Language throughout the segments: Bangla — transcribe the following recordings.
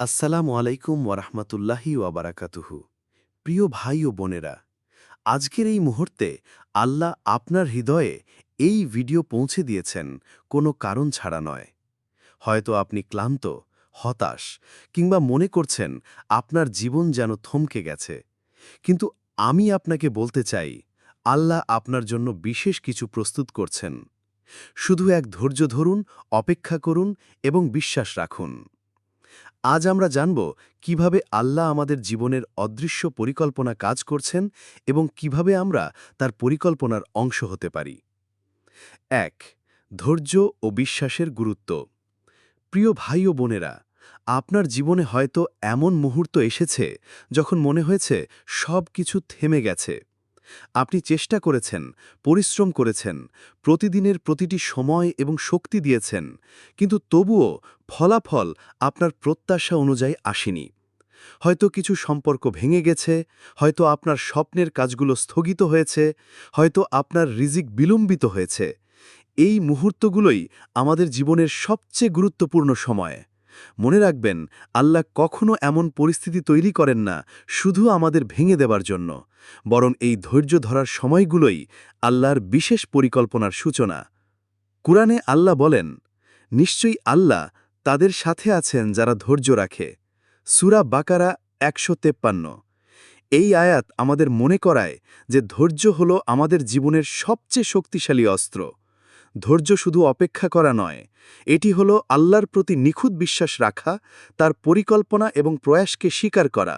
আসসালামু আলাইকুম ওয়ারহমতুল্লাহি ওয়াবারাকাতুহু। প্রিয় ভাই ও বোনেরা, আজকের এই মুহূর্তে আল্লাহ আপনার হৃদয়ে এই ভিডিও পৌঁছে দিয়েছেন কোনো কারণ ছাড়া নয়। হয়তো আপনি ক্লান্ত, হতাশ কিংবা মনে করছেন আপনার জীবন যেন থমকে গেছে। কিন্তু আমি আপনাকে বলতে চাই, আল্লাহ আপনার জন্য বিশেষ কিছু প্রস্তুত করছেন। শুধু এক ধৈর্য ধরুন, অপেক্ষা করুন এবং বিশ্বাস রাখুন। আজ আমরা জানব কীভাবে আল্লাহ আমাদের জীবনের অদৃশ্য পরিকল্পনা কাজ করছেন এবং কীভাবে আমরা তার পরিকল্পনার অংশ হতে পারি। এক, ধৈর্য ও বিশ্বাসের গুরুত্ব। প্রিয় ভাই ও বোনেরা, আপনার জীবনে হয়তো এমন মুহূর্ত এসেছে যখন মনে হয়েছে সব কিছু থেমে গেছে। আপনি চেষ্টা করেছেন, পরিশ্রম করেছেন, প্রতিদিনের প্রতিটি সময় এবং শক্তি দিয়েছেন, কিন্তু তবুও ফলাফল আপনার প্রত্যাশা অনুযায়ী আসেনি। হয়তো কিছু সম্পর্ক ভেঙে গেছে, হয়তো আপনার স্বপ্নের কাজগুলো স্থগিত হয়েছে, হয়তো আপনার রিজিক বিলম্বিত হয়েছে। এই মুহূর্তগুলোই আমাদের জীবনের সবচেয়ে গুরুত্বপূর্ণ সময়। মনে রাখবেন, আল্লাহ কখনো এমন পরিস্থিতি তৈরি করেন না শুধু আমাদের ভেঙে দেবার জন্য। বরং এই ধৈর্য ধরার সময়গুলোই আল্লাহর বিশেষ পরিকল্পনার সূচনা। কুরআনে আল্লাহ বলেন, নিশ্চয়ই আল্লাহ তাদের সাথে আছেন যারা ধৈর্য রাখে। সুরা বাকারা একশো তেপ্পান্ন। এই আয়াত আমাদের মনে করায় যে ধৈর্য হল আমাদের জীবনের সবচেয়ে শক্তিশালী অস্ত্র। ধৈর্য শুধু অপেক্ষা করা নয়, এটি হল আল্লাহর প্রতি নিখুঁত বিশ্বাস রাখা, তার পরিকল্পনা এবং প্রয়াসকে স্বীকার করা।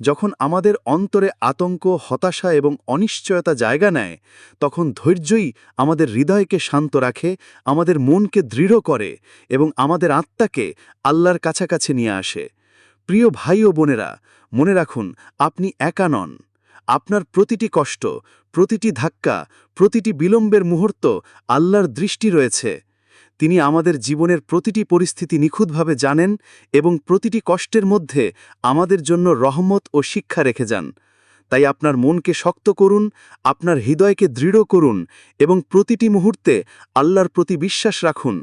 যখন আমাদের অন্তরে আতঙ্ক, হতাশা এবং অনিশ্চয়তা জায়গা নেয়, তখন ধৈর্যই আমাদের হৃদয়কে শান্ত রাখে, আমাদের মনকে দৃঢ় করে এবং আমাদের আত্মাকে আল্লাহর কাছাকাছি নিয়ে আসে। প্রিয় ভাই ও বোনেরা, মনে রাখুন, আপনি একা নন। আপনার প্রতিটি কষ্ট, প্রতিটি ধাক্কা, প্রতিটি বিলম্বের মুহূর্ত আল্লাহর দৃষ্টি রয়েছে। তিনি আমাদের জীবনের প্রতিটি পরিস্থিতি নিখুঁতভাবে জানেন এবং প্রতিটি কষ্টের মধ্যে আমাদের জন্য রহমত ও শিক্ষা রেখে যান। তাই আপনার মনকে শক্ত করুন, আপনার হৃদয়কে দৃঢ় করুন এবং প্রতিটি মুহূর্তে আল্লাহর প্রতি বিশ্বাস রাখুন।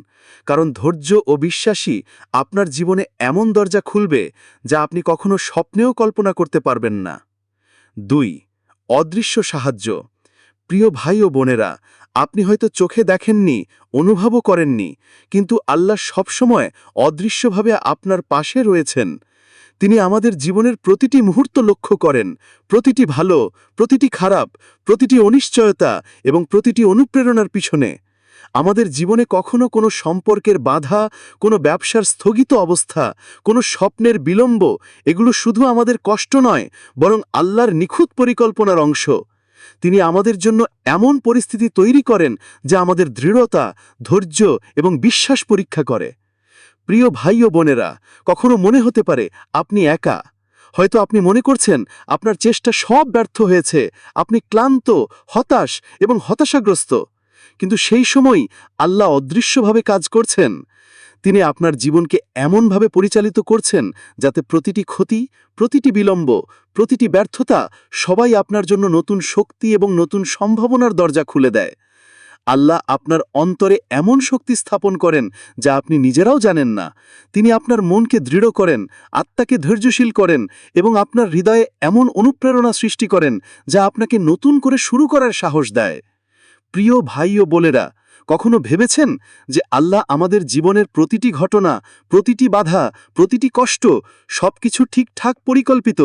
কারণ ধৈর্য ও বিশ্বাসী আপনার জীবনে এমন দরজা খুলবে যা আপনি কখনো স্বপ্নেও কল্পনা করতে পারবেন না। দুই, অদৃশ্য সাহায্য। প্রিয় ভাই ও বোনেরা, আপনি হয়তো চোখে দেখেননি, অনুভবও করেননি, কিন্তু আল্লাহ সবসময় অদৃশ্যভাবে আপনার পাশে রয়েছেন। তিনি আমাদের জীবনের প্রতিটি মুহূর্ত লক্ষ্য করেন, প্রতিটি ভালো, প্রতিটি খারাপ, প্রতিটি অনিশ্চয়তা এবং প্রতিটি অনুপ্রেরণার পিছনে। আমাদের জীবনে কখনো কোনো সম্পর্কের বাধা, কোনো ব্যবসার স্থগিত অবস্থা, কোনো স্বপ্নের বিলম্ব, এগুলো শুধু আমাদের কষ্ট নয়, বরং আল্লাহর নিখুঁত পরিকল্পনার অংশ। তিনি আমাদের জন্য এমন পরিস্থিতি তৈরি করেন যা আমাদের দৃঢ়তা, ধৈর্য এবং বিশ্বাস পরীক্ষা করে। প্রিয় ভাই ও বোনেরা, কখনো মনে হতে পারে আপনি একা। হয়তো আপনি মনে করছেন, আপনার চেষ্টা সব ব্যর্থ হয়েছে, আপনি ক্লান্ত, হতাশ এবং হতাশাগ্রস্ত। কিন্তু সেই সময় আল্লাহ অদৃশ্যভাবে কাজ করছেন। তিনি আপনার জীবনকে এমনভাবে পরিচালিত করছেন যাতে প্রতিটি ক্ষতি, প্রতিটি বিলম্ব, প্রতিটি ব্যর্থতা সবাই আপনার জন্য নতুন শক্তি এবং নতুন সম্ভাবনার দরজা খুলে দেয়। আল্লাহ আপনার অন্তরে এমন শক্তি স্থাপন করেন যা আপনি নিজেরাও জানেন না। তিনি আপনার মনকে দৃঢ় করেন, আত্মাকে ধৈর্যশীল করেন এবং আপনার হৃদয়ে এমন অনুপ্রেরণা সৃষ্টি করেন যা আপনাকে নতুন করে শুরু করার সাহস দেয়। প্রিয় ভাই ও বোনেরা, কখনো ভেবেছেন যে আল্লাহ আমাদের জীবনের প্রতিটি ঘটনা, প্রতিটি বাধা, প্রতিটি কষ্ট সব কিছু ঠিকঠাক পরিকল্পিত?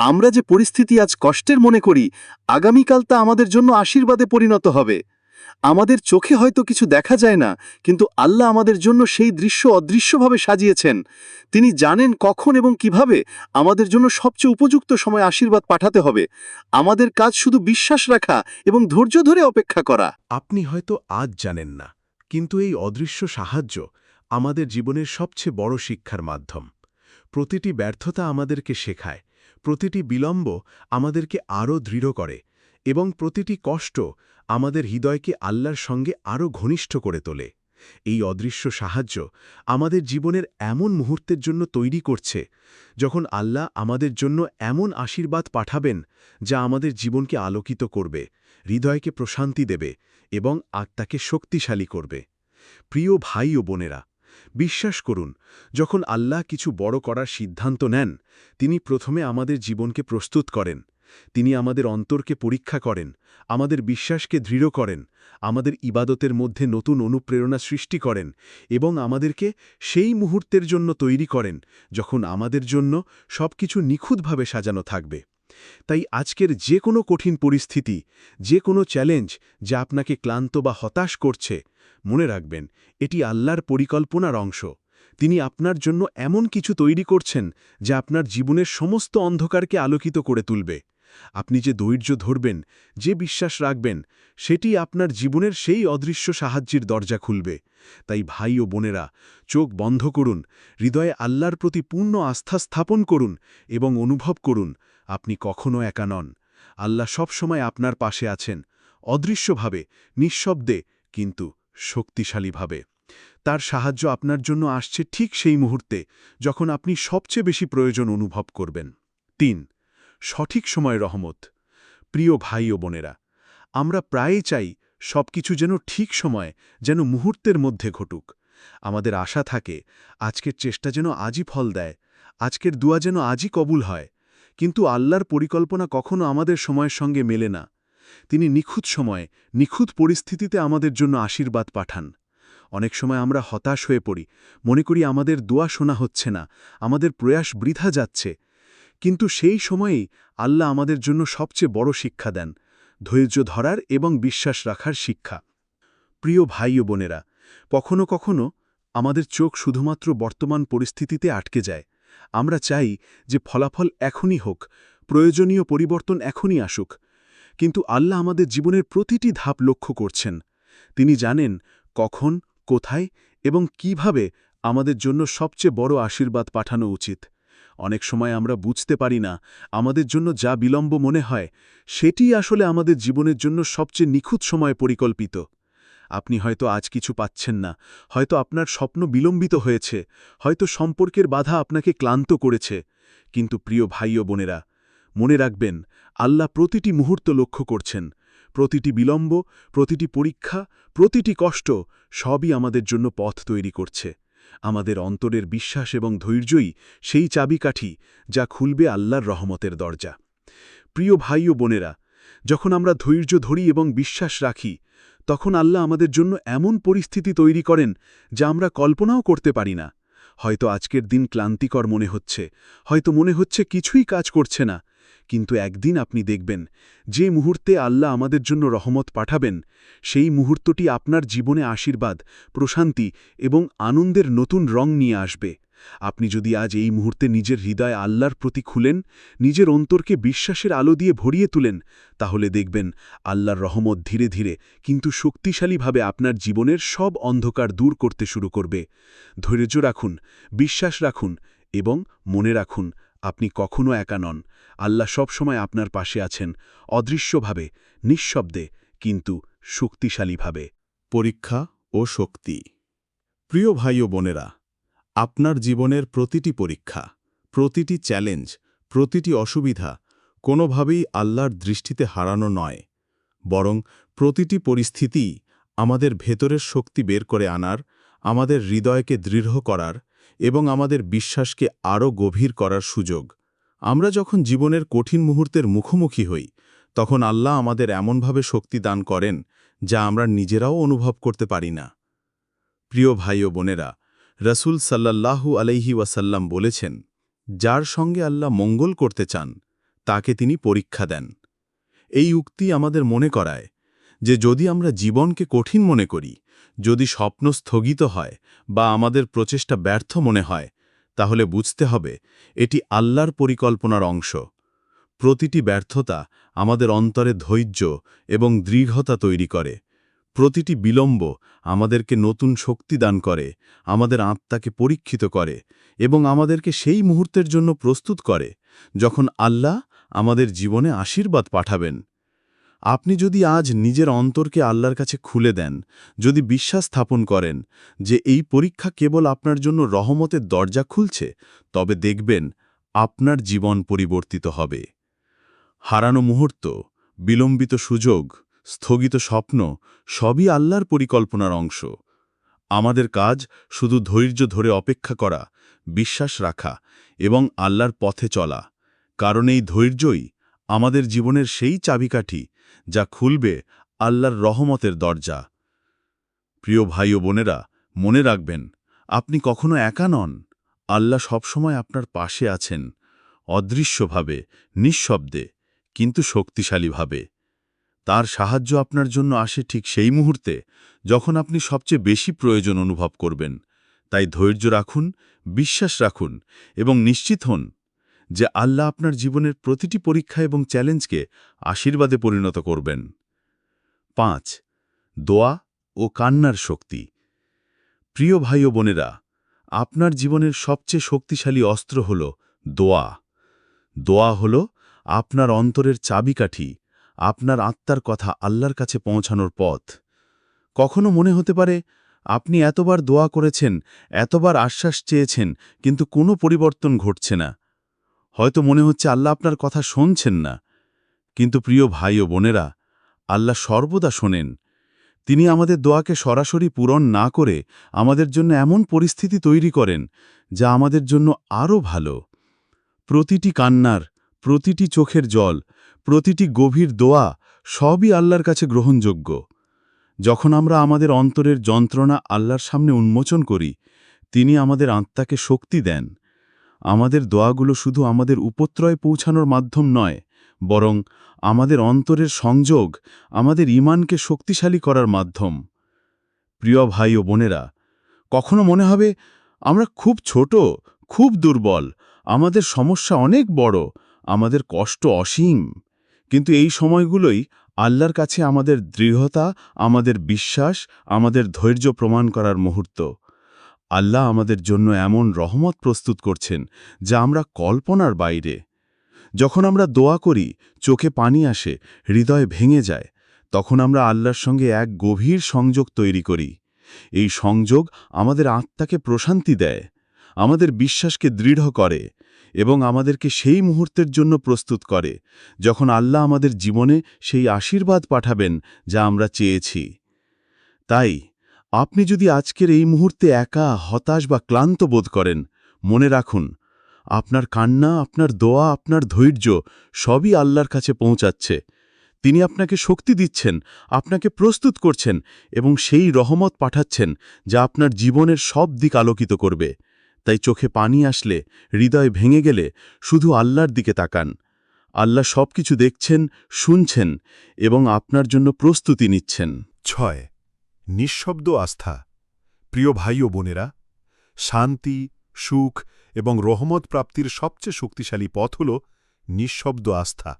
আমরা যে পরিস্থিতি আজ কষ্টের মনে করি, আগামীকাল তা আমাদের জন্য আশীর্বাদে পরিণত হবে। আমাদের চোখে হয়তো কিছু দেখা যায় না, কিন্তু আল্লাহ আমাদের জন্য সেই দৃশ্য অদৃশ্যভাবে সাজিয়েছেন। তিনি জানেন কখন এবং কীভাবে আমাদের জন্য সবচেয়ে উপযুক্ত সময় আশীর্বাদ পাঠাতে হবে। আমাদের কাজ শুধু বিশ্বাস রাখা এবং ধৈর্য ধরে অপেক্ষা করা। আপনি হয়তো আজ জানেন না, কিন্তু এই অদৃশ্য সাহায্য আমাদের জীবনের সবচেয়ে বড় শিক্ষার মাধ্যম। প্রতিটি ব্যর্থতা আমাদেরকে শেখায়, প্রতিটি বিলম্ব আমাদেরকে আরও দৃঢ় করে। এবং প্রতিটি কষ্ট আমাদের হৃদয়কে আল্লাহর সঙ্গে আরও ঘনিষ্ঠ করে তোলে। এই অদৃশ্য সাহায্য আমাদের জীবনের এমন মুহূর্তের জন্য তৈরি করছে, যখন আল্লাহ আমাদের জন্য এমন আশীর্বাদ পাঠাবেন যা আমাদের জীবনকে আলোকিত করবে, হৃদয়কে প্রশান্তি দেবে এবং আত্মাকে শক্তিশালী করবে। প্রিয় ভাই ও বোনেরা, বিশ্বাস করুন, যখন আল্লাহ কিছু বড় করার সিদ্ধান্ত নেন, তিনি প্রথমে আমাদের জীবনকে প্রস্তুত করেন। তিনি আমাদের অন্তরকে পরীক্ষা করেন, আমাদের বিশ্বাসকে দৃঢ় করেন, আমাদের ইবাদতের মধ্যে নতুন অনুপ্রেরণা সৃষ্টি করেন এবং আমাদেরকে সেই মুহূর্তের জন্য তৈরি করেন যখন আমাদের জন্য সবকিছু নিখুঁতভাবে সাজানো থাকবে। তাই আজকের যে কোনো কঠিন পরিস্থিতি, যে কোনো চ্যালেঞ্জ যা আপনাকে ক্লান্ত বা হতাশ করছে, মনে রাখবেন, এটি আল্লাহর পরিকল্পনার অংশ। তিনি আপনার জন্য এমন কিছু তৈরি করছেন যা আপনার জীবনের সমস্ত অন্ধকারকে আলোকিত করে তুলবে। আপনি যে ধৈর্য ধরবেন, যে বিশ্বাস রাখবেন, সেটি আপনার জীবনের সেই অদৃশ্য সাহায্যের দরজা খুলবে। তাই ভাই ও বোনেরা, চোখ বন্ধ করুন, হৃদয়ে আল্লাহর প্রতি পূর্ণ আস্থা স্থাপন করুন এবং অনুভব করুন, আপনি কখনো একা নন। আল্লাহ সবসময় আপনার পাশে আছেন, অদৃশ্যভাবে, নিঃশব্দে, কিন্তু শক্তিশালীভাবে। তার সাহায্য আপনার জন্য আসছে ঠিক সেই মুহূর্তে, যখন আপনি সবচেয়ে বেশি প্রয়োজন অনুভব করবেন। তিন সঠিক সময় রহমত। প্রিয় ভাই ও বোনেরা, আমরা প্রায়ই চাই সবকিছু যেন ঠিক সময়, যেন মুহূর্তের মধ্যে ঘটুক। আমাদের আশা থাকে, আজকের চেষ্টা যেন আজই ফল দেয়, আজকের দুয়া যেন আজই কবুল হয়। কিন্তু আল্লাহর পরিকল্পনা কখনো আমাদের সময়ের সঙ্গে মেলে না। তিনি নিখুঁত সময়ে, নিখুঁত পরিস্থিতিতে আমাদের জন্য আশীর্বাদ পাঠান। অনেক সময় আমরা হতাশ হয়ে পড়ি, মনে করি আমাদের দোয়া শোনা হচ্ছে না, আমাদের প্রয়াস বৃথা যাচ্ছে কিন্তু সেই সময়েই আল্লাহ আমাদের জন্য সবচেয়ে বড় শিক্ষা দেন, ধৈর্য ধরার এবং বিশ্বাস রাখার শিক্ষা। প্রিয় ভাই ও বোনেরা, কখনো কখনো আমাদের চোখ শুধুমাত্র বর্তমান পরিস্থিতিতে আটকে যায়। আমরা চাই যে ফলাফল এখনই হোক, প্রয়োজনীয় পরিবর্তন এখনই আসুক। কিন্তু আল্লাহ আমাদের জীবনের প্রতিটি ধাপ লক্ষ্য করছেন। তিনি জানেন কখন, কোথায় এবং কীভাবে আমাদের জন্য সবচেয়ে বড় আশীর্বাদ পাঠানো উচিত। অনেক সময় আমরা বুঝতে পারি না, আমাদের জন্য যা বিলম্ব মনে হয়, সেটি আসলে আমাদের জীবনের জন্য সবচেয়ে নিখুঁত সময় পরিকল্পিত। আপনি হয়তো আজ কিছু পাচ্ছেন না, হয়তো আপনার স্বপ্ন বিলম্বিত হয়েছে, হয়তো সম্পর্কের বাধা আপনাকে ক্লান্ত করেছে, কিন্তু প্রিয় ভাই ও বোনেরা, মনে রাখবেন, আল্লাহ প্রতিটি মুহূর্ত লক্ষ্য করছেন, প্রতিটি বিলম্ব, প্রতিটি পরীক্ষা, প্রতিটি কষ্ট সবই আমাদের জন্য পথ তৈরি করছে। আমাদের অন্তরের বিশ্বাস এবং ধৈর্যই সেই চাবিকাঠি যা খুলবে আল্লাহর রহমতের দরজা। প্রিয় ভাই ও বোনেরা, যখন আমরা ধৈর্য ধরি এবং বিশ্বাস রাখি, তখন আল্লাহ আমাদের জন্য এমন পরিস্থিতি তৈরি করেন যা আমরা কল্পনাও করতে পারি না। হয়তো আজকের দিন ক্লান্তিকর মনে হচ্ছে, হয়তো মনে হচ্ছে কিছুই কাজ করছে না কিন্তু একদিন আপনি দেখবেন, যে মুহূর্তে আল্লাহ আমাদের জন্য রহমত পাঠাবেন, সেই মুহূর্তটি আপনার জীবনে আশীর্বাদ, প্রশান্তি এবং আনন্দের নতুন রং নিয়ে আসবে। আপনি যদি আজ এই মুহূর্তে নিজের হৃদয় আল্লাহর প্রতি খুলেন, নিজের অন্তরকে বিশ্বাসের আলো দিয়ে ভরিয়ে তুলেন, তাহলে দেখবেন আল্লাহর রহমত ধীরে ধীরে কিন্তু শক্তিশালীভাবে আপনার জীবনের সব অন্ধকার দূর করতে শুরু করবে। ধৈর্য রাখুন, বিশ্বাস রাখুন এবং মনে রাখুন, আপনি কখনো একা নন। আল্লাহ সবসময় আপনার পাশে আছেন, অদৃশ্যভাবে, নিঃশব্দে, কিন্তু শক্তিশালীভাবে। পরীক্ষা ও শক্তি। প্রিয় ভাই ও বোনেরা, আপনার জীবনের প্রতিটি পরীক্ষা, প্রতিটি চ্যালেঞ্জ, প্রতিটি অসুবিধা কোনোভাবেই আল্লাহর দৃষ্টিতে হারানো নয়, বরং প্রতিটি পরিস্থিতি আমাদের ভেতরের শক্তি বের করে আনার, আমাদের হৃদয়কে দৃঢ় করার এবং আমাদের বিশ্বাসকে আরও গভীর করার সুযোগ। আমরা যখন জীবনের কঠিন মুহূর্তের মুখোমুখি হই, তখন আল্লাহ আমাদের এমনভাবে শক্তি দান করেন যা আমরা নিজেরাও অনুভব করতে পারি না। প্রিয় ভাই ও বোনেরা, রসুল সাল্লাল্লাহু আলাইহি ওয়াসাল্লাম বলেছেন, যার সঙ্গে আল্লাহ মঙ্গল করতে চান, তাকে তিনি পরীক্ষা দেন। এই উক্তি আমাদের মনে করায় যে যদি আমরা জীবনকে কঠিন মনে করি, যদি স্বপ্ন স্থগিত হয় বা আমাদের প্রচেষ্টা ব্যর্থ মনে হয় তাহলে বুঝতে হবে, এটি আল্লাহর পরিকল্পনার অংশ। প্রতিটি ব্যর্থতা আমাদের অন্তরে ধৈর্য এবং দৃঢ়তা তৈরি করে। প্রতিটি বিলম্ব আমাদেরকে নতুন শক্তি দান করে, আমাদের আত্মাকে পরীক্ষিত করে এবং আমাদেরকে সেই মুহূর্তের জন্য প্রস্তুত করে, যখন আল্লাহ আমাদের জীবনে আশীর্বাদ পাঠাবেন। আপনি যদি আজ নিজের অন্তরকে আল্লাহর কাছে খুলে দেন, যদি বিশ্বাস স্থাপন করেন যে এই পরীক্ষা কেবল আপনার জন্য রহমতের দরজা খুলছে, তবে দেখবেন আপনার জীবন পরিবর্তিত হবে। হারানো মুহূর্ত, বিলম্বিত সুযোগ, স্থগিত স্বপ্ন, সবই আল্লাহর পরিকল্পনার অংশ। আমাদের কাজ শুধু ধৈর্য ধরে অপেক্ষা করা, বিশ্বাস রাখা এবং আল্লাহর পথে চলা, কারণ এই ধৈর্যই আমাদের জীবনের সেই চাবিকাঠি যা খুলবে আল্লাহর রহমতের দরজা। প্রিয় ভাই ও বোনেরা, মনে রাখবেন, আপনি কখনো একা নন। আল্লাহ সবসময় আপনার পাশে আছেন, অদৃশ্যভাবে, নিঃশব্দে, কিন্তু শক্তিশালীভাবে। তার সাহায্য আপনার জন্য আসে ঠিক সেই মুহূর্তে, যখন আপনি সবচেয়ে বেশি প্রয়োজন অনুভব করবেন। তাই ধৈর্য রাখুন, বিশ্বাস রাখুন এবং নিশ্চিত হন যে আল্লাহ আপনার জীবনের প্রতিটি পরীক্ষা এবং চ্যালেঞ্জকে আশীর্বাদে পরিণত করবেন। পাঁচ, দোয়া ও কান্নার শক্তি। প্রিয় ভাই ও বোনেরা, আপনার জীবনের সবচেয়ে শক্তিশালী অস্ত্র হল দোয়া। দোয়া হল আপনার অন্তরের চাবিকাঠি, আপনার আত্মার কথা আল্লাহর কাছে পৌঁছানোর পথ। কখনো মনে হতে পারে, আপনি এতবার দোয়া করেছেন, এতবার আশ্বাস চেয়েছেন, কিন্তু কোনো পরিবর্তন ঘটছে না। হয়তো মনে হচ্ছে আল্লাহ আপনার কথা শুনছেন না। কিন্তু প্রিয় ভাই ও বোনেরা, আল্লাহ সর্বদা শোনেন। তিনি আমাদের দোয়াকে সরাসরি পূরণ না করে আমাদের জন্য এমন পরিস্থিতি তৈরি করেন যা আমাদের জন্য আরও ভালো। প্রতিটি কান্নার, প্রতিটি চোখের জল, প্রতিটি গভীর দোয়া সবই আল্লাহর কাছে গ্রহণযোগ্য। যখন আমরা আমাদের অন্তরের যন্ত্রণা আল্লাহর সামনে উন্মোচন করি, তিনি আমাদের আত্মাকে শক্তি দেন। আমাদের দোয়াগুলো শুধু আমাদের উপত্রয় পৌঁছানোর মাধ্যম নয়, বরং আমাদের অন্তরের সংযোগ, আমাদের ইমানকে শক্তিশালী করার মাধ্যম। প্রিয় ভাই ও বোনেরা, কখনো মনে হবে আমরা খুব ছোট, খুব দুর্বল, আমাদের সমস্যা অনেক বড়, আমাদের কষ্ট অসীম। কিন্তু এই সময়গুলোই আল্লাহর কাছে আমাদের দৃঢ়তা, আমাদের বিশ্বাস, আমাদের ধৈর্য প্রমাণ করার মুহূর্ত। আল্লাহ আমাদের জন্য এমন রহমত প্রস্তুত করছেন যা আমরা কল্পনার বাইরে। যখন আমরা দোয়া করি, চোখে পানি আসে, হৃদয় ভেঙে যায়, তখন আমরা আল্লাহর সঙ্গে এক গভীর সংযোগ তৈরি করি। এই সংযোগ আমাদের আত্মাকে প্রশান্তি দেয়, আমাদের বিশ্বাসকে দৃঢ় করে এবং আমাদেরকে সেই মুহূর্তের জন্য প্রস্তুত করে যখন আল্লাহ আমাদের জীবনে সেই আশীর্বাদ পাঠাবেন যা আমরা চেয়েছি। তাই আপনি যদি আজকের এই মুহূর্তে একা, হতাশ বা ক্লান্ত বোধ করেন, মনে রাখুন, আপনার কান্না, আপনার দোয়া, আপনার ধৈর্য সবই আল্লাহর কাছে পৌঁছাচ্ছে। তিনি আপনাকে শক্তি দিচ্ছেন, আপনাকে প্রস্তুত করছেন এবং সেই রহমত পাঠাচ্ছেন যা আপনার জীবনের সব দিক আলোকিত করবে। তাই চোখে পানি আসলে, হৃদয় ভেঙে গেলে শুধু আল্লাহর দিকে তাকান। আল্লাহ সব কিছু দেখছেন, শুনছেন এবং আপনার জন্য প্রস্তুতি নিচ্ছেন। ছয় নিঃশব্দ আস্থা। প্রিয় ভাই ও বোনেরা, শান্তি, সুখ এবং রহমত প্রাপ্তির সবচেয়ে শক্তিশালী পথ হল নিঃশব্দ আস্থা।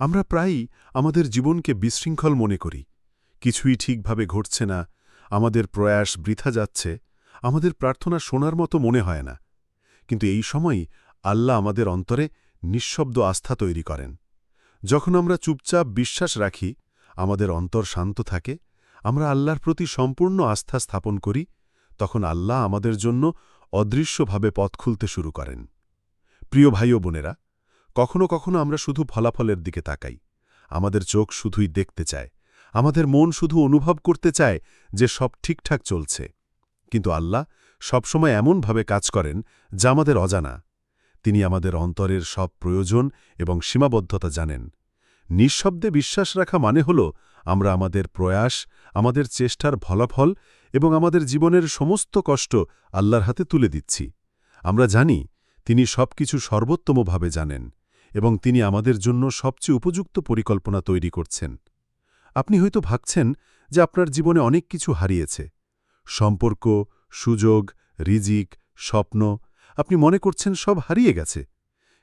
আমরা প্রায়ই আমাদের জীবনকে বিশৃঙ্খল মনে করি। কিছুই ঠিকভাবে ঘটছে না, আমাদের প্রয়াস বৃথা যাচ্ছে, আমাদের প্রার্থনা শোনার মতো মনে হয় না। কিন্তু এই সময়ই আল্লাহ আমাদের অন্তরে নিঃশব্দ আস্থা তৈরি করেন। যখন আমরা চুপচাপ বিশ্বাস রাখি, আমাদের অন্তর শান্ত থাকে আমরা আল্লাহর প্রতি সম্পূর্ণ আস্থা স্থাপন করি, তখন আল্লাহ আমাদের জন্য অদৃশ্যভাবে পথ খুলতে শুরু করেন। প্রিয় ভাই ও বোনেরা, কখনো কখনো আমরা শুধু ফলাফলের দিকে তাকাই। আমাদের চোখ শুধুই দেখতে চায়। আমাদের মন শুধু অনুভব করতে চায় যে সব ঠিকঠাক চলছে। কিন্তু আল্লাহ সবসময় এমনভাবে কাজ করেন যা আমাদের অজানা। তিনি আমাদের অন্তরের সব প্রয়োজন এবং সীমাবদ্ধতা জানেন। নিঃশব্দে বিশ্বাস রাখা মানে হল, আমরা আমাদের প্রয়াস, আমাদের চেষ্টার ফলাফল এবং আমাদের জীবনের সমস্ত কষ্ট আল্লাহর হাতে তুলে দিচ্ছি। আমরা জানি, তিনি সবকিছু সর্বোত্তমভাবে জানেন এবং তিনি আমাদের জন্য সবচেয়ে উপযুক্ত পরিকল্পনা তৈরি করছেন। আপনি হয়তো ভাবছেন যে আপনার জীবনে অনেক কিছু হারিয়েছে। সম্পর্ক, সুযোগ, রিজিক, স্বপ্ন, আপনি মনে করছেন সব হারিয়ে গেছে।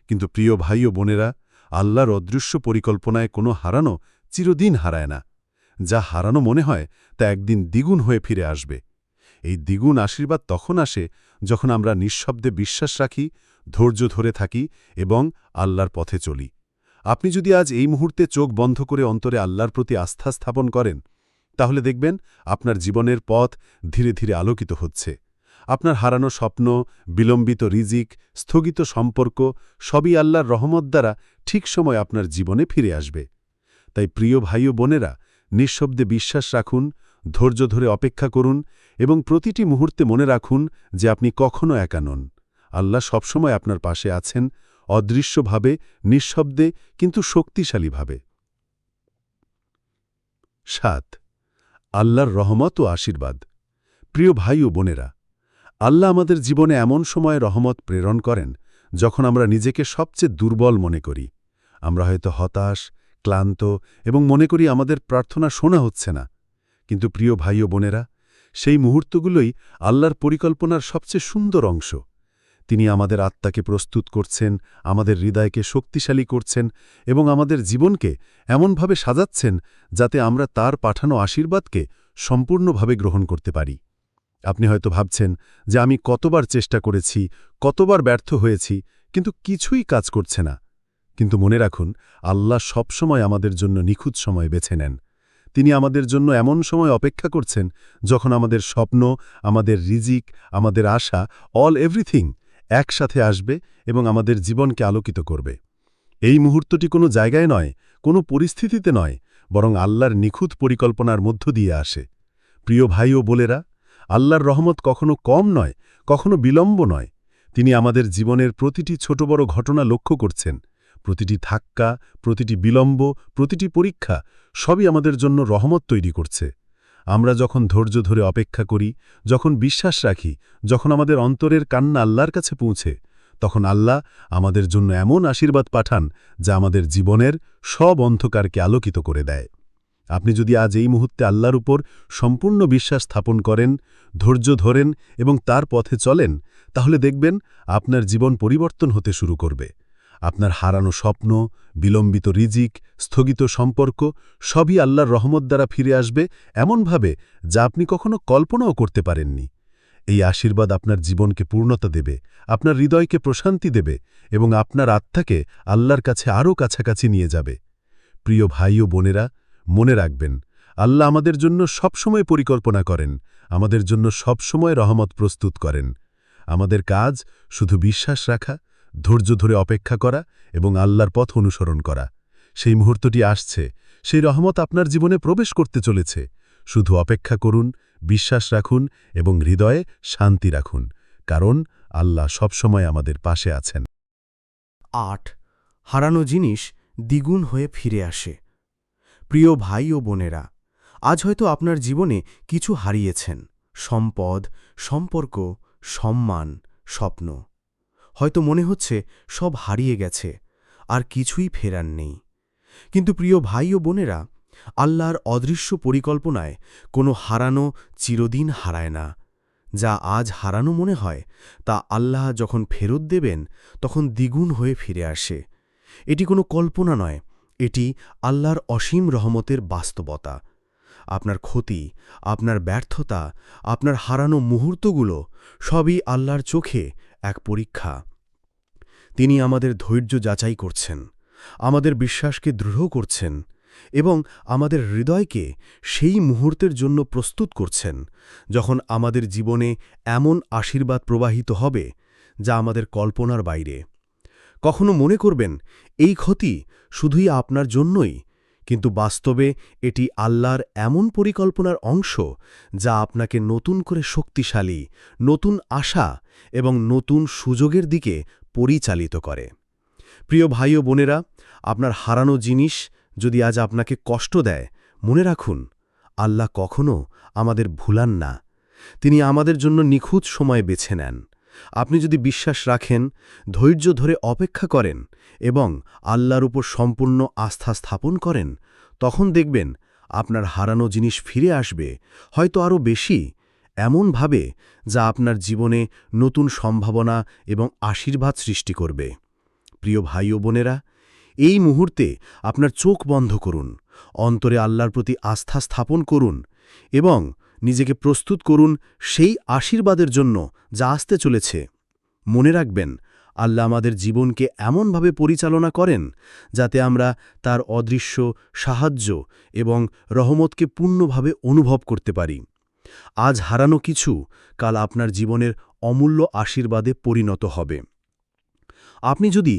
কিন্তু প্রিয় ভাই ও বোনেরা আল্লাহর অদৃশ্য পরিকল্পনায় কোনো হারানো চিরদিন হারায় না। যা হারানো মনে হয়, তা একদিন দ্বিগুণ হয়ে ফিরে আসবে। এই দ্বিগুণ আশীর্বাদ তখন আসে যখন আমরা নিঃশব্দে বিশ্বাস রাখি, ধৈর্য ধরে থাকি এবং আল্লাহর পথে চলি। আপনি যদি আজ এই মুহূর্তে চোখ বন্ধ করে অন্তরে আল্লাহর প্রতি আস্থা স্থাপন করেন, তাহলে দেখবেন আপনার জীবনের পথ ধীরে ধীরে আলোকিত হচ্ছে। আপনার হারানো স্বপ্ন, বিলম্বিত রিজিক, স্থগিত সম্পর্ক, সবই আল্লাহর রহমত দ্বারা ঠিক সময় আপনার জীবনে ফিরে আসবে। তাই প্রিয় ভাই ও বোনেরা, নিঃশব্দে বিশ্বাস রাখুন, ধৈর্য ধরে অপেক্ষা করুন এবং প্রতিটি মুহূর্তে মনে রাখুন যে আপনি কখনো একা নন। আল্লাহ সবসময় আপনার পাশে আছেন, অদৃশ্যভাবে, নিঃশব্দে, কিন্তু শক্তিশালীভাবে। সাত, আল্লাহর রহমত ও আশীর্বাদ। প্রিয় ভাই ও বোনেরা আল্লাহ আমাদের জীবনে এমন সময় রহমত প্রেরণ করেন, যখন আমরা নিজেকে সবচেয়ে দুর্বল মনে করি। আমরা হয়তো হতাশ, ক্লান্ত এবং মনে করি আমাদের প্রার্থনা শোনা হচ্ছে না। কিন্তু প্রিয় ভাই ও বোনেরা, সেই মুহূর্তগুলোই আল্লাহর পরিকল্পনার সবচেয়ে সুন্দর অংশ। তিনি আমাদের আত্মাকে প্রস্তুত করছেন, আমাদের হৃদয়কে শক্তিশালী করছেন এবং আমাদের জীবনকে এমনভাবে সাজাচ্ছেন যাতে আমরা তার পাঠানো আশীর্বাদকে সম্পূর্ণভাবে গ্রহণ করতে পারি। আপনি হয়তো ভাবছেন যে আমি কতবার চেষ্টা করেছি, কতবার ব্যর্থ হয়েছি, কিন্তু কিছুই কাজ করছে না। কিন্তু মনে রাখুন, আল্লাহ সবসময় আমাদের জন্য নিখুঁত সময় বেছে নেন। তিনি আমাদের জন্য এমন সময় অপেক্ষা করছেন যখন আমাদের স্বপ্ন, আমাদের রিজিক, আমাদের আশা, অল এভরিথিং একসাথে আসবে এবং আমাদের জীবনকে আলোকিত করবে। এই মুহূর্তটি কোনো জায়গায় নয়, কোনো পরিস্থিতিতে নয়, বরং আল্লাহর নিখুঁত পরিকল্পনার মধ্য দিয়ে আসে। প্রিয় ভাই ও বোলেরা আল্লাহর রহমত কখনো কম নয়, কখনো বিলম্ব নয়। তিনি আমাদের জীবনের প্রতিটি ছোট বড় ঘটনা লক্ষ্য করছেন। প্রতিটি ধাক্কা, প্রতিটি বিলম্ব, প্রতিটি পরীক্ষা সবই আমাদের জন্য রহমত তৈরি করছে। আমরা যখন ধৈর্য ধরে অপেক্ষা করি, যখন বিশ্বাস রাখি, যখন আমাদের অন্তরের কান্না আল্লাহর কাছে পৌঁছে, তখন আল্লাহ আমাদের জন্য এমন আশীর্বাদ পাঠান যা আমাদের জীবনের সব অন্ধকারকে আলোকিত করে দেয়। আপনি যদি আজ এই মুহূর্তে আল্লাহর উপর সম্পূর্ণ বিশ্বাস স্থাপন করেন, ধৈর্য ধরেন এবং তার পথে চলেন, তাহলে দেখবেন আপনার জীবন পরিবর্তন হতে শুরু করবে। আপনার হারানো স্বপ্ন, বিলম্বিত রিজিক, স্থগিত সম্পর্ক সবই আল্লাহর রহমত দ্বারা ফিরে আসবে এমনভাবে যা আপনি কখনো কল্পনাও করতে পারেননি। এই আশীর্বাদ আপনার জীবনকে পূর্ণতা দেবে, আপনার হৃদয়কে প্রশান্তি দেবে এবং আপনার আত্মাকে আল্লাহর কাছে আরও কাছাকাছি নিয়ে যাবে। প্রিয় ভাই ও বোনেরা মনে রাখবেন, আল্লাহ আমাদের জন্য সবসময় পরিকল্পনা করেন, আমাদের জন্য সবসময় রহমত প্রস্তুত করেন। আমাদের কাজ শুধু বিশ্বাস রাখা, ধৈর্য ধরে অপেক্ষা করা এবং আল্লাহর পথ অনুসরণ করা। সেই মুহূর্তটি আসছে, সেই রহমত আপনার জীবনে প্রবেশ করতে চলেছে। শুধু অপেক্ষা করুন, বিশ্বাস রাখুন এবং হৃদয়ে শান্তি রাখুন, কারণ আল্লাহ সবসময় আমাদের পাশে আছেন। আট, হারানো জিনিস দ্বিগুণ হয়ে ফিরে আসে। প্রিয় ভাই ও বোনেরা, আজ হয়তো আপনার জীবনে কিছু হারিয়েছেন। সম্পদ, সম্পর্ক, সম্মান, স্বপ্ন। হয়তো মনে হচ্ছে সব হারিয়ে গেছে, আর কিছুই ফেরার নেই। কিন্তু প্রিয় ভাই ও বোনেরা, আল্লাহর অদৃশ্য পরিকল্পনায় কোনো হারানো চিরদিন হারায় না। যা আজ হারানো মনে হয়, তা আল্লাহ যখন ফেরত দেবেন, তখন দ্বিগুণ হয়ে ফিরে আসে। এটি কোনো কল্পনা নয় এটি আল্লাহর অসীম রহমতের বাস্তবতা। আপনার ক্ষতি, আপনার ব্যর্থতা, আপনার হারানো মুহূর্তগুলো সবই আল্লাহর চোখে এক পরীক্ষা। তিনি আমাদের ধৈর্য যাচাই করছেন, আমাদের বিশ্বাসকে দৃঢ় করছেন এবং আমাদের হৃদয়কে সেই মুহূর্তের জন্য প্রস্তুত করছেন যখন আমাদের জীবনে এমন আশীর্বাদ প্রবাহিত হবে যা আমাদের কল্পনার বাইরে। কখনো মনে করবেন, এই ক্ষতি শুধুই আপনার জন্যই, কিন্তু বাস্তবে এটি আল্লাহর এমন পরিকল্পনার অংশ যা আপনাকে নতুন করে শক্তিশালী, নতুন আশা এবং নতুন সুযোগের দিকে পরিচালিত করে। প্রিয় ভাই ও বোনেরা, আপনার হারানো জিনিস যদি আজ আপনাকে কষ্ট দেয়, মনে রাখুন, আল্লাহ কখনো আমাদের ভুলান না। তিনি আমাদের জন্য নিখুঁত সময় বেছে নেন। আপনি যদি বিশ্বাস রাখেন, ধৈর্য ধরে অপেক্ষা করেন এবং আল্লাহর উপর সম্পূর্ণ আস্থা স্থাপন করেন, তখন দেখবেন আপনার হারানো জিনিস ফিরে আসবে, হয়তো আরও বেশি, এমনভাবে যা আপনার জীবনে নতুন সম্ভাবনা এবং আশীর্বাদ সৃষ্টি করবে। প্রিয় ভাই ও বোনেরা, এই মুহূর্তে আপনার চোখ বন্ধ করুন, অন্তরে আল্লাহর প্রতি আস্থা স্থাপন করুন এবং নিজেকে প্রস্তুত করুন সেই আশীর্বাদের জন্য যা আসতে চলেছে। মনে রাখবেন, আল্লাহ আমাদের জীবনকে এমনভাবে পরিচালনা করেন যাতে আমরা তার অদৃশ্য সাহায্য এবং রহমতকে পূর্ণভাবে অনুভব করতে পারি। আজ হারানো কিছু কাল আপনার জীবনের অমূল্য আশীর্বাদে পরিণত হবে। আপনি যদি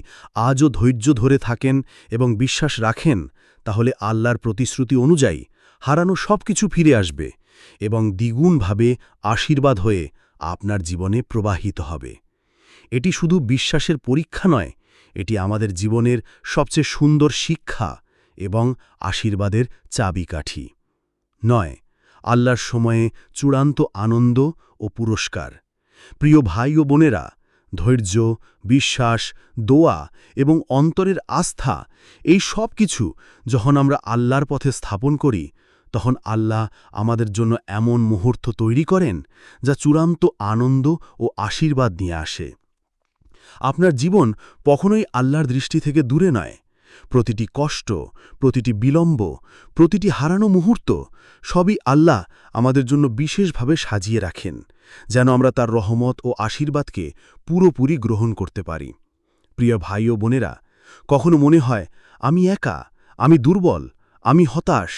আজও ধৈর্য ধরে থাকেন এবং বিশ্বাস রাখেন, তাহলে আল্লাহর প্রতিশ্রুতি অনুযায়ী হারানো সব কিছু ফিরে আসবে। এবং দ্বিগুণভাবে আশীর্বাদ হয়ে আপনার জীবনে প্রবাহিত হবে। এটি শুধু বিশ্বাসের পরীক্ষা নয়, এটি আমাদের জীবনের সবচেয়ে সুন্দর শিক্ষা এবং আশীর্বাদের চাবিকাঠি। নয়, আল্লাহর সময়ে চূড়ান্ত আনন্দ ও পুরস্কার। প্রিয় ভাই ও বোনেরা, ধৈর্য, বিশ্বাস, দোয়া এবং অন্তরের আস্থা, এই সব কিছু যখন আমরা আল্লাহর পথে স্থাপন করি তখন আল্লাহ আমাদের জন্য এমন মুহূর্ত তৈরি করেন যা চূড়ান্ত আনন্দ ও আশীর্বাদ নিয়ে আসে। আপনার জীবন কখনোই আল্লাহর দৃষ্টি থেকে দূরে নয়। প্রতিটি কষ্ট, প্রতিটি বিলম্ব, প্রতিটি হারানো মুহূর্ত সবই আল্লাহ আমাদের জন্য বিশেষভাবে সাজিয়ে রাখেন, যেন আমরা তার রহমত ও আশীর্বাদকে পুরোপুরি গ্রহণ করতে পারি। প্রিয় ভাই ও বোনেরা, কখনো মনে হয়, আমি একা, আমি দুর্বল, আমি হতাশ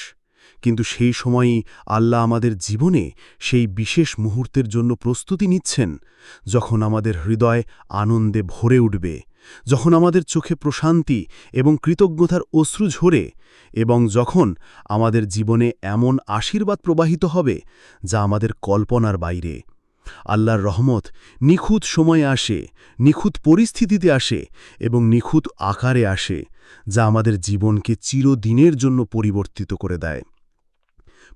কিন্তু সেই সময়ই আল্লাহ আমাদের জীবনে সেই বিশেষ মুহূর্তের জন্য প্রস্তুতি নিচ্ছেন, যখন আমাদের হৃদয় আনন্দে ভরে উঠবে, যখন আমাদের চোখে প্রশান্তি এবং কৃতজ্ঞতার অশ্রু ঝরে, এবং যখন আমাদের জীবনে এমন আশীর্বাদ প্রবাহিত হবে যা আমাদের কল্পনার বাইরে। আল্লাহর রহমত নিখুঁত সময়ে আসে, নিখুঁত পরিস্থিতিতে আসে এবং নিখুঁত আকারে আসে, যা আমাদের জীবনকে চিরদিনের জন্য পরিবর্তিত করে দেয়।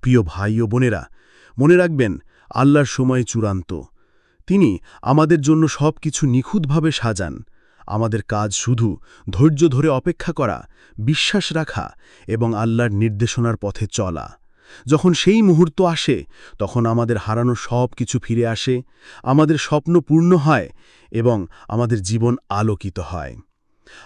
প্রিয় ভাই ও বোনেরা, মনে রাখবেন, আল্লাহর সময় চূড়ান্ত। তিনি আমাদের জন্য সব কিছু নিখুঁতভাবে সাজান। আমাদের কাজ শুধু ধৈর্য ধরে অপেক্ষা করা, বিশ্বাস রাখা এবং আল্লাহর নির্দেশনার পথে চলা। যখন সেই মুহূর্ত আসে, তখন আমাদের হারানো সব কিছু ফিরে আসে, আমাদের স্বপ্ন পূর্ণ হয় এবং আমাদের জীবন আলোকিত হয়।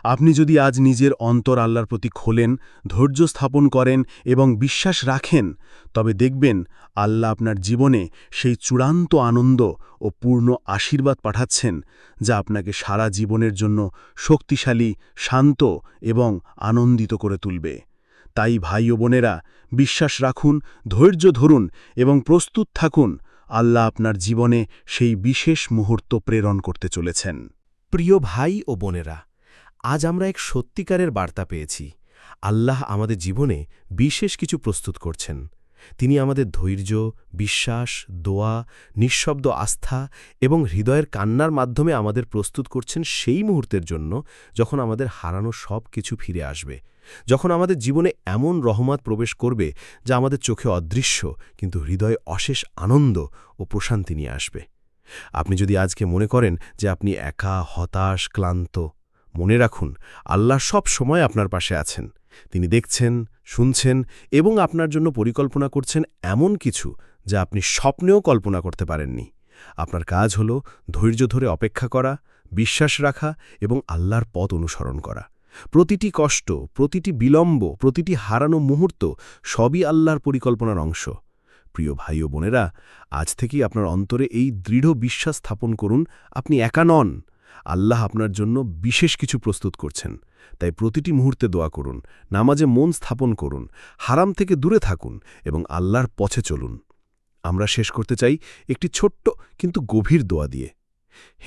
আপনি যদি আজ নিজের অন্তর আল্লাহর প্রতি খোলেন, ধৈর্য স্থাপন করেন এবং বিশ্বাস রাখেন, তবে দেখবেন আল্লাহ আপনার জীবনে সেই চূড়ান্ত আনন্দ ও পূর্ণ আশীর্বাদ পাঠাচ্ছেন, যা আপনাকে সারা জীবনের জন্য শক্তিশালী, শান্ত এবং আনন্দিত করে তুলবে। তাই ভাই ও বোনেরা, বিশ্বাস রাখুন, ধৈর্য ধরুন এবং প্রস্তুত থাকুন, আল্লাহ আপনার জীবনে সেই বিশেষ মুহূর্ত প্রেরণ করতে চলেছেন। প্রিয় ভাই ও বোনেরা আজ আমরা এক সত্যিকারের বার্তা পেয়েছি। আল্লাহ আমাদের জীবনে বিশেষ কিছু প্রস্তুত করছেন। তিনি আমাদের ধৈর্য, বিশ্বাস, দোয়া, নিঃশব্দ আস্থা এবং হৃদয়ের কান্নার মাধ্যমে আমাদের প্রস্তুত করছেন সেই মুহূর্তের জন্য যখন আমাদের হারানো সব কিছু ফিরে আসবে। যখন আমাদের জীবনে এমন রহমত প্রবেশ করবে যা আমাদের চোখে অদৃশ্য কিন্তু হৃদয়ে অশেষ আনন্দ ও প্রশান্তি নিয়ে আসবে। আপনি যদি আজকে মনে করেন যে আপনি একা, হতাশ, ক্লান্ত মনে রাখুন, আল্লাহ সব সময় আপনার পাশে আছেন। তিনি দেখছেন, শুনছেন এবং আপনার জন্য পরিকল্পনা করছেন এমন কিছু যা আপনি স্বপ্নেও কল্পনা করতে পারেননি। আপনার কাজ হল ধৈর্য ধরে অপেক্ষা করা, বিশ্বাস রাখা এবং আল্লাহর পথ অনুসরণ করা। প্রতিটি কষ্ট, প্রতিটি বিলম্ব, প্রতিটি হারানো মুহূর্ত সবই আল্লাহর পরিকল্পনার অংশ। প্রিয় ভাই ও বোনেরা, আজ থেকেই আপনার অন্তরে এই দৃঢ় বিশ্বাস স্থাপন করুন, আপনি একা নন। আল্লাহ আপনার জন্য বিশেষ কিছু প্রস্তুত করছেন। তাই প্রতিটি মুহূর্তে দোয়া করুন, নামাজে মন স্থাপন করুন, হারাম থেকে দূরে থাকুন এবং আল্লাহর পথে চলুন। আমরা শেষ করতে চাই একটি ছোট্ট কিন্তু গভীর দোয়া দিয়ে।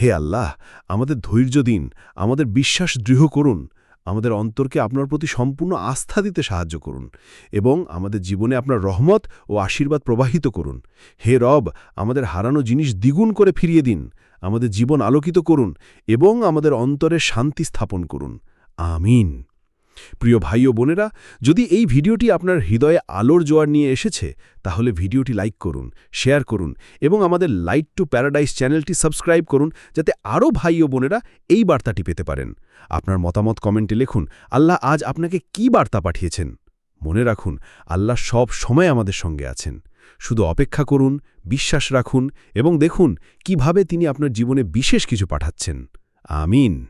হে আল্লাহ, আমাদের ধৈর্য দিন, আমাদের বিশ্বাস দৃঢ় করুন, আমাদের অন্তরকে আপনার প্রতি সম্পূর্ণ আস্থা দিতে সাহায্য করুন এবং আমাদের জীবনে আপনার রহমত ও আশীর্বাদ প্রবাহিত করুন। হে রব, আমাদের হারানো জিনিস দ্বিগুণ করে ফিরিয়ে দিন আমাদের জীবন আলোকিত করুন এবং আমাদের অন্তরে শান্তি স্থাপন করুন। আমিন। প্রিয় ভাই ও বোনেরা, যদি এই ভিডিওটি আপনার হৃদয়ে আলোর জোয়ার নিয়ে এসেছে, তাহলে ভিডিওটি লাইক করুন, শেয়ার করুন এবং আমাদের লাইট টু প্যারাডাইস চ্যানেলটি সাবস্ক্রাইব করুন যাতে আরও ভাই ও বোনেরা এই বার্তাটি পেতে পারেন। আপনার মতামত কমেন্টে লিখুন, আল্লাহ আজ আপনাকে কি বার্তা পাঠিয়েছেন? মনে রাখুন, আল্লাহ সব সময় আমাদের সঙ্গে আছেন। শুধু অপেক্ষা করুন, বিশ্বাস রাখুন এবং দেখুন কীভাবে তিনি আপনার জীবনে বিশেষ কিছু পাঠাচ্ছেন। আমিন।